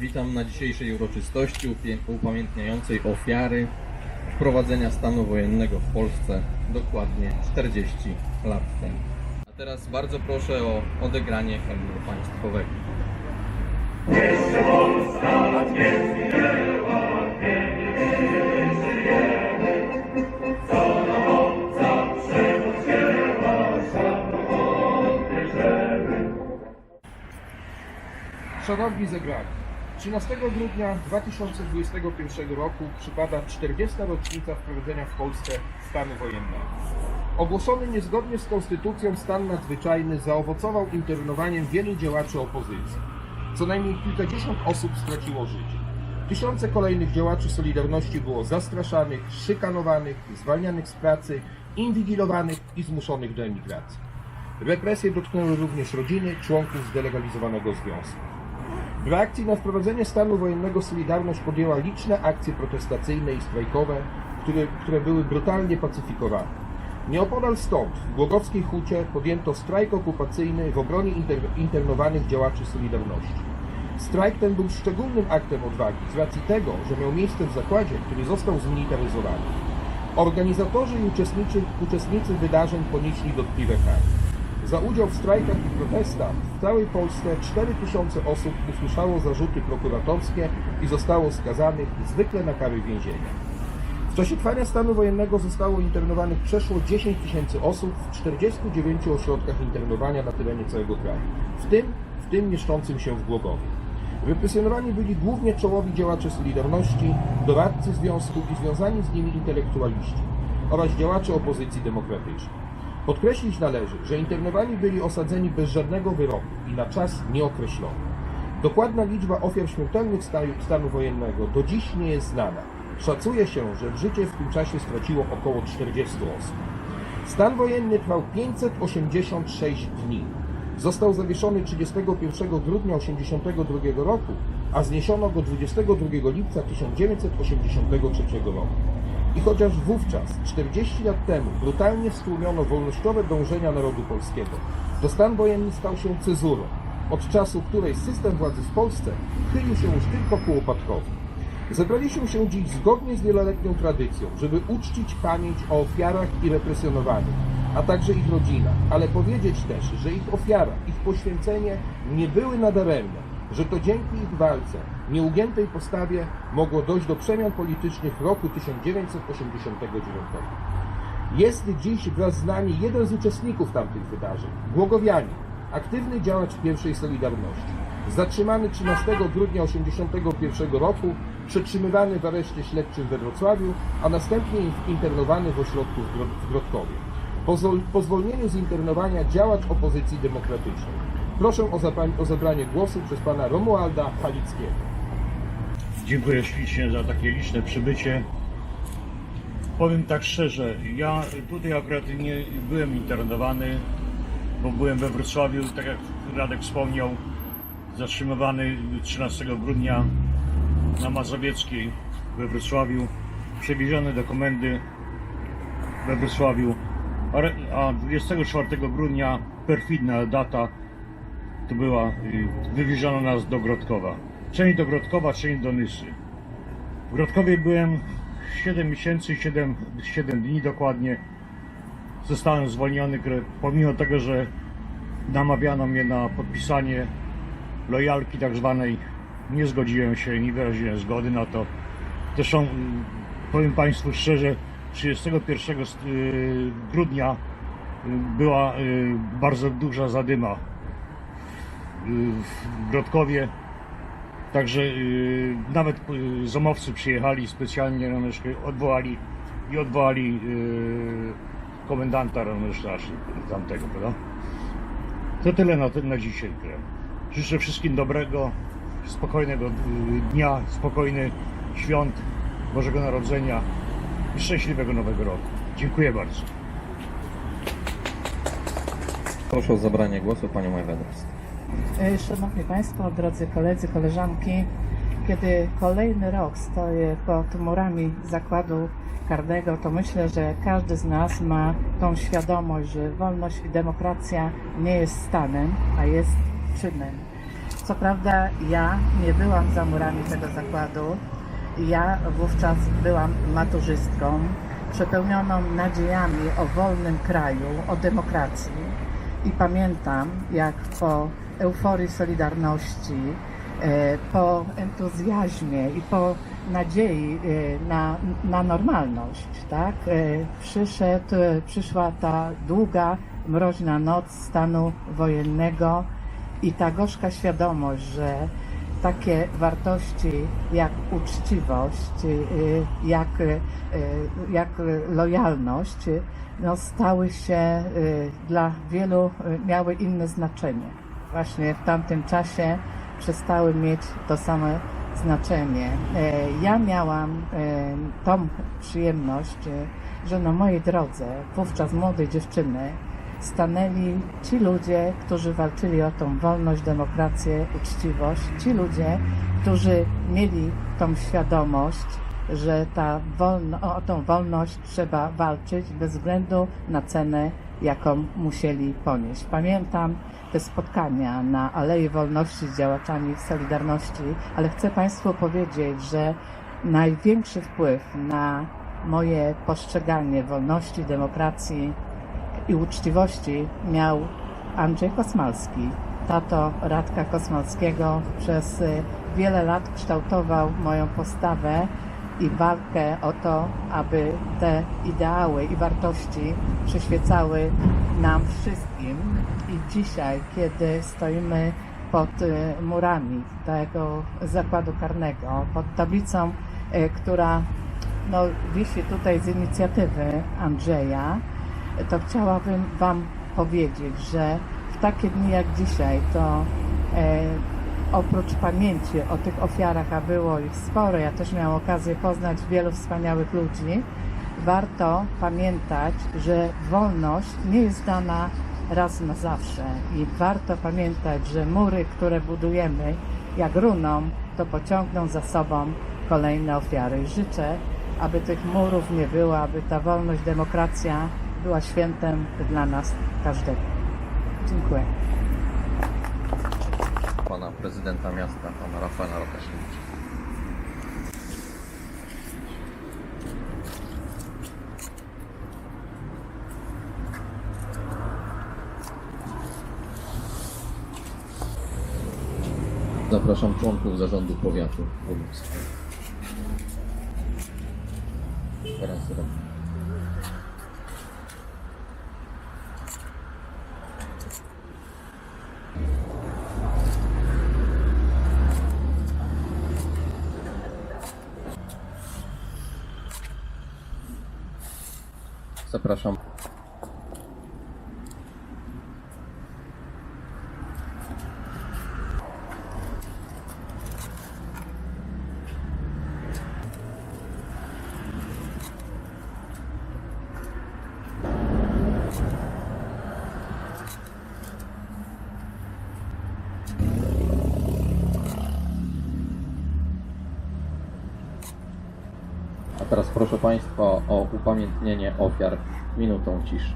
Witam na dzisiejszej uroczystości upamiętniającej ofiary wprowadzenia stanu wojennego w Polsce dokładnie 40 lat temu. A teraz bardzo proszę o odegranie hymnu państwowego. Szanowni zebrani, 13 grudnia 2021 roku przypada 40. rocznica wprowadzenia w Polsce stanu wojennego. Ogłoszony niezgodnie z konstytucją stan nadzwyczajny zaowocował internowaniem wielu działaczy opozycji. Co najmniej kilkadziesiąt osób straciło życie. Tysiące kolejnych działaczy Solidarności było zastraszanych, szykanowanych, zwalnianych z pracy, inwigilowanych i zmuszonych do emigracji. Represje dotknęły również rodziny członków zdelegalizowanego związku. W reakcji na wprowadzenie stanu wojennego Solidarność podjęła liczne akcje protestacyjne i strajkowe, które, które były brutalnie pacyfikowane. Nieopodal stąd, w Głogowskiej Hucie, podjęto strajk okupacyjny w obronie inter, internowanych działaczy Solidarności. Strajk ten był szczególnym aktem odwagi z racji tego, że miał miejsce w zakładzie, który został zmilitaryzowany. Organizatorzy i uczestnicy, uczestnicy wydarzeń ponieśli dotkliwe kary. Za udział w strajkach i protestach w całej Polsce 4000 osób usłyszało zarzuty prokuratorskie i zostało skazanych zwykle na kary więzienia. W czasie trwania stanu wojennego zostało internowanych przeszło 10 tysięcy osób w 49 ośrodkach internowania na terenie całego kraju, w tym, w tym mieszczącym się w Głogowie. Represjonowani byli głównie czołowi działacze Solidarności, doradcy związku i związani z nimi intelektualiści oraz działacze opozycji demokratycznej. Podkreślić należy, że internowani byli osadzeni bez żadnego wyroku i na czas nieokreślony. Dokładna liczba ofiar śmiertelnych stanu, wojennego do dziś nie jest znana. Szacuje się, że życie w tym czasie straciło około 40 osób. Stan wojenny trwał 586 dni. Został zawieszony 31 grudnia 1982 roku, a zniesiono go 22 lipca 1983 roku. I chociaż wówczas, 40 lat temu, brutalnie stłumiono wolnościowe dążenia narodu polskiego, to stan wojenny stał się cezurą, od czasu której system władzy w Polsce chylił się już tylko ku upadkowi. Zebraliśmy się dziś zgodnie z wieloletnią tradycją, żeby uczcić pamięć o ofiarach i represjonowanych, a także ich rodzinach, ale powiedzieć też, że ich ofiara, ich poświęcenie nie były nadaremne, że to dzięki ich walce, nieugiętej postawie mogło dojść do przemian politycznych roku 1989. Jest dziś wraz z nami jeden z uczestników tamtych wydarzeń, Głogowianin, aktywny działacz pierwszej Solidarności. Zatrzymany 13 grudnia 1981 roku, przetrzymywany w areszcie śledczym we Wrocławiu, a następnie internowany w ośrodku w Gro- w Grodkowie. Po zwolnieniu z internowania działacz opozycji demokratycznej. Proszę o, o zabranie głosu przez pana Romualda Halickiego. Dziękuję ślicznie za takie liczne przybycie. Powiem tak szczerze, ja tutaj akurat nie byłem internowany, bo byłem we Wrocławiu, tak jak Radek wspomniał, zatrzymywany 13 grudnia na Mazowieckiej we Wrocławiu, przewieziony do komendy we Wrocławiu, a 24 grudnia, perfidna data, to była, y, wywieziono nas do Grodkowa. Część do Grodkowa, część do Nysy. W Grodkowie byłem 7 miesięcy, 7, 7 dni dokładnie. Zostałem zwolniony, pomimo tego, że namawiano mnie na podpisanie lojalki tak zwanej. Nie zgodziłem się, nie wyraziłem zgody na to. Zresztą mm, powiem Państwu szczerze, 31 st- y, grudnia y, była bardzo duża zadyma w Brodkowie. Także y, nawet y, zomowcy przyjechali specjalnie na odwołali i odwołali y, komendanta Ramyszla tamtego, prawda? To tyle na, na dzisiaj. Życzę wszystkim dobrego, spokojnego dnia, spokojnych świąt Bożego Narodzenia i szczęśliwego Nowego Roku. Dziękuję bardzo. Proszę o zabranie głosu panią Ewę Drozd. E, Szanowni Państwo, drodzy koledzy, koleżanki, kiedy kolejny rok stoję pod murami zakładu karnego, to myślę, że każdy z nas ma tą świadomość, że wolność i demokracja nie jest stanem, a jest czynem. Co prawda ja nie byłam za murami tego zakładu. Ja wówczas byłam maturzystką, przepełnioną nadziejami o wolnym kraju, o demokracji. I pamiętam, jak po euforii Solidarności, e, po entuzjazmie i po nadziei e, na, na normalność, tak, e, przyszedł, przyszła ta długa, mroźna noc stanu wojennego i ta gorzka świadomość, że takie wartości jak uczciwość, jak, jak lojalność, no stały się dla wielu, miały inne znaczenie. Właśnie w tamtym czasie przestały mieć to same znaczenie. E, Ja miałam e, tą przyjemność, e, że na mojej drodze, wówczas młodej dziewczyny, stanęli ci ludzie, którzy walczyli o tą wolność, demokrację, uczciwość, ci ludzie, którzy mieli tą świadomość, że ta wolno, o tą wolność trzeba walczyć bez względu na cenę, jaką musieli ponieść. Pamiętam te spotkania na Alei Wolności z działaczami Solidarności, ale chcę Państwu powiedzieć, że największy wpływ na moje postrzeganie wolności, demokracji i uczciwości miał Andrzej Kosmalski. Tato Radka Kosmalskiego przez wiele lat kształtował moją postawę i walkę o to, aby te ideały i wartości przyświecały nam wszystkim. I dzisiaj, kiedy stoimy pod y, murami tego zakładu karnego, pod tablicą, y, która no, wisi tutaj z inicjatywy Andrzeja, to chciałabym Wam powiedzieć, że w takie dni jak dzisiaj, to e, oprócz pamięci o tych ofiarach, a było ich sporo, ja też miałam okazję poznać wielu wspaniałych ludzi, warto pamiętać, że wolność nie jest dana raz na zawsze i warto pamiętać, że mury, które budujemy, jak runą, to pociągną za sobą kolejne ofiary. Życzę, aby tych murów nie było, aby ta wolność, demokracja była świętem dla nas każdego. Dziękuję. Pana prezydenta miasta, pana Rafaela Rokasiewicza. Zapraszam członków zarządu powiatu wojewódzkiego. Raz, raz. Zapraszam. A teraz proszę Państwa o upamiętnienie ofiar minutą ciszy.